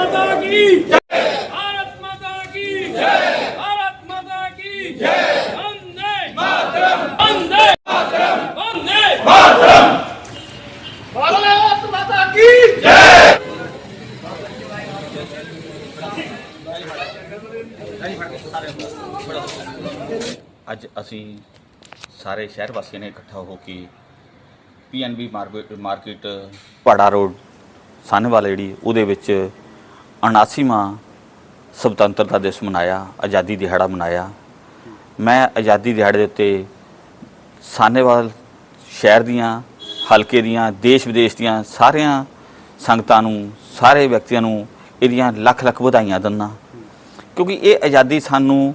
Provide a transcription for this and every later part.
की जय भारत माता की जय भारत माता की जय वंदे मातरम वंदे मातरम वंदे मातरम भारत माता की जय ਅੱਜ ਅਸੀਂ ਸਾਰੇ ਸ਼ਹਿਰ ਵਾਸੀਆਂ ਨੇ ਇਕੱਠਾ ਹੋ ਕੇ ਪੀਐਨਬੀ ਮਾਰਕੀਟ ਪੜਾ ਰੋਡ ਸਾਹਨੇਵਾਲ ਜਿਹੜੀ ਉਹਦੇ ਵਿੱਚ 79ਵਾਂ ਸੁਤੰਤਰਤਾ ਦਿਵਸ ਮਨਾਇਆ, ਆਜ਼ਾਦੀ ਦਿਹਾੜਾ ਮਨਾਇਆ। ਮੈਂ ਆਜ਼ਾਦੀ ਦਿਹਾੜੇ ਦੇ ਉੱਤੇ ਸਾਨੇਵਾਲ ਸ਼ਹਿਰ ਦੀਆਂ, ਹਲਕੇ ਦੀਆਂ, ਦੇਸ਼ ਵਿਦੇਸ਼ ਦੀਆਂ ਸਾਰਿਆਂ ਸੰਗਤਾਂ ਨੂੰ, ਸਾਰੇ ਵਿਅਕਤੀਆਂ ਨੂੰ ਇਹਦੀਆਂ ਲੱਖ ਲੱਖ ਵਧਾਈਆਂ ਦਿੰਦਾ ਕਿਉਂਕਿ ਇਹ ਆਜ਼ਾਦੀ ਸਾਨੂੰ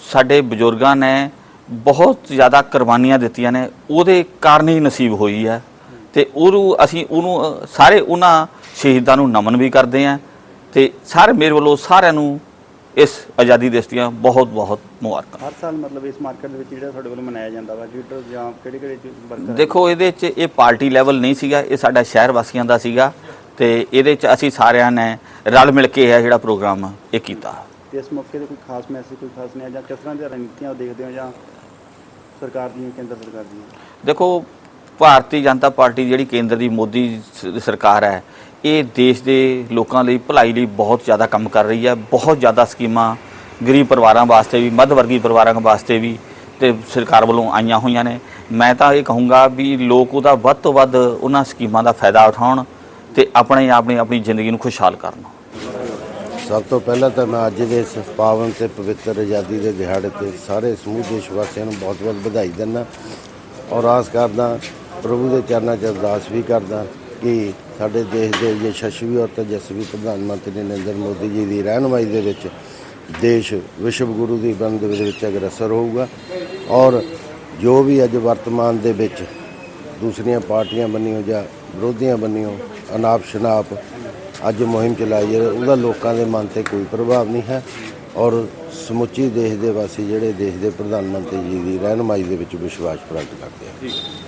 ਸਾਡੇ ਬਜ਼ੁਰਗਾਂ ਨੇ ਬਹੁਤ ਜ਼ਿਆਦਾ ਕੁਰਬਾਨੀਆਂ ਦਿੱਤੀਆਂ ਨੇ। ਉਹਦੇ ਕਾਰਨ ਹੀ ਨਸੀਬ ਹੋਈ ਹੈ ਤੇ ਉਹਨੂੰ ਅਸੀਂ ਉਹਨੂੰ ਸਾਰੇ ਉਹਨਾਂ ਸ਼ਹੀਦਾਂ ਨੂੰ ਨਮਨ ਵੀ ਕਰਦੇ ਹਾਂ। ਤੇ ਸਾਰੇ ਮੇਰੇ ਵੱਲੋਂ ਸਾਰਿਆਂ ਨੂੰ ਇਸ ਆਜ਼ਾਦੀ ਦਿਵਸ ਦੀਆਂ ਬਹੁਤ ਬਹੁਤ ਮੁਬਾਰਕਾਂ। ਹਰ ਸਾਲ ਮਤਲਬ ਇਸ ਮਾਰਕੀਟ ਦੇ ਵਿੱਚ ਜਿਹੜਾ ਤੁਹਾਡੇ ਵੱਲੋਂ ਮਨਾਇਆ ਜਾਂਦਾ ਵਾ ਲੀਡਰ ਜਾਂ ਕਿਹੜੇ ਕਿਹੜੇ ਵਰਕਰ ਦੇਖੋ ਇਹਦੇ 'ਚ ਇਹ ਪਾਰਟੀ ਲੈਵਲ ਨਹੀਂ ਸੀਗਾ ਇਹ ਸਾਡਾ ਸ਼ਹਿਰ ਵਾਸੀਆਂ ਦਾ ਸੀਗਾ ਤੇ ਇਹਦੇ 'ਚ ਅਸੀਂ ਸਾਰਿਆਂ ਨੇ ਰਲ ਮਿਲ ਕੇ ਇਹ ਜਿਹੜਾ ਪ੍ਰੋਗਰਾਮ ਇਹ ਕੀਤਾ। ਤੇ ਇਸ ਮੌਕੇ ਤੇ ਕੋਈ ਖਾਸ ਮੈਸੇਜ ਕੋਈ ਖਾਸ ਨਿਆ ਜਾਂ ਕਿਸ ਤਰ੍ਹਾਂ ਦੀਆਂ ਰਣਨੀਤੀਆਂ ਦੇਖਦੇ ਹੋ ਜਾਂ ਸਰਕਾਰ ਦੀਆਂ ਕੇਂਦਰ ਸਰਕਾਰ ਦੀਆਂ? ਦੇਖੋ ਭਾਰਤੀ ਜਨਤਾ ਪਾਰਟੀ ਜਿਹੜੀ ਕੇਂਦਰ ਦੀ ਮੋਦੀ ਸਰਕਾਰ ਹੈ, ਇਹ ਦੇਸ਼ ਦੇ ਲੋਕਾਂ ਲਈ, ਭਲਾਈ ਲਈ ਬਹੁਤ ਜ਼ਿਆਦਾ ਕੰਮ ਕਰ ਰਹੀ ਹੈ। ਬਹੁਤ ਜ਼ਿਆਦਾ ਸਕੀਮਾਂ ਗਰੀਬ ਪਰਿਵਾਰਾਂ ਵਾਸਤੇ ਵੀ, ਮੱਧ ਵਰਗੀ ਪਰਿਵਾਰਾਂ ਵਾਸਤੇ ਵੀ ਤੇ ਸਰਕਾਰ ਵੱਲੋਂ ਆਈਆਂ ਹੋਈਆਂ ਨੇ। ਮੈਂ ਤਾਂ ਇਹ ਕਹੂੰਗਾ ਵੀ ਲੋਕ ਉਹਦਾ ਵੱਧ ਤੋਂ ਵੱਧ ਉਹਨਾਂ ਸਕੀਮਾਂ ਦਾ ਫਾਇਦਾ ਉਠਾਉਣ ਤੇ ਆਪਣੇ ਆਪਣੀ ਆਪਣੀ ਜ਼ਿੰਦਗੀ ਨੂੰ ਖੁਸ਼ਹਾਲ ਕਰਨ। ਸਭ ਤੋਂ ਪਹਿਲਾਂ ਤਾਂ ਮੈਂ ਅੱਜ ਦੇ ਇਸ ਪਾਵਨ ਤੇ ਪਵਿੱਤਰ ਆਜ਼ਾਦੀ ਦੇ ਦਿਹਾੜੇ ਤੇ ਸਾਰੇ ਸਮੂਹ ਦੇਸ਼ ਵਾਸੀਆਂ ਨੂੰ ਬਹੁਤ-ਬਹੁਤ ਵਧਾਈ ਦਿੰਦਾ। ਔਰ ਆਸ ਕਰਦਾ ਪ੍ਰਭੂ ਦੇ ਚਰਨਾਂ 'ਚ ਅਰਦਾਸ ਵੀ ਕਰਦਾ ਕਿ ਸਾਡੇ ਦੇਸ਼ ਦੇ ਯਸ਼ਸਵੀ ਔਰ ਤੇਜਸਵੀ ਪ੍ਰਧਾਨ ਮੰਤਰੀ ਨਰਿੰਦਰ ਮੋਦੀ ਜੀ ਦੀ ਰਹਿਨੁਮਾਈ ਦੇ ਵਿੱਚ ਦੇਸ਼ ਵਿਸ਼ਵ ਗੁਰੂ ਦੀ ਬੰਦ ਦੇ ਵਿੱਚ ਅਗਰਸਰ ਹੋਊਗਾ ਔਰ ਜੋ ਵੀ ਅੱਜ ਵਰਤਮਾਨ ਦੇ ਵਿੱਚ ਦੂਸਰੀਆਂ ਪਾਰਟੀਆਂ ਬੰਨੀਆਂ ਜਾਂ ਵਿਰੋਧੀਆਂ ਬੰਨੀਆਂ, ਅਨਾਪ ਸ਼ਨਾਪ ਅੱਜ ਮੁਹਿੰਮ ਚਲਾਈ ਹੈ ਉਹਦਾ ਲੋਕਾਂ ਦੇ ਮਨ ਤੇ ਕੋਈ ਪ੍ਰਭਾਵ ਨਹੀਂ ਹੈ ਔਰ ਸਮੁੱਚੀ ਦੇਸ਼ ਦੇ ਵਾਸੀ ਜਿਹੜੇ ਦੇਸ਼ ਦੇ ਪ੍ਰਧਾਨ ਮੰਤਰੀ ਜੀ ਦੀ ਰਹਿਨੁਮਾਈ ਦੇ ਵਿੱਚ ਵਿਸ਼ਵਾਸ ਪ੍ਰਗਟ ਕਰਦੇ ਹਨ।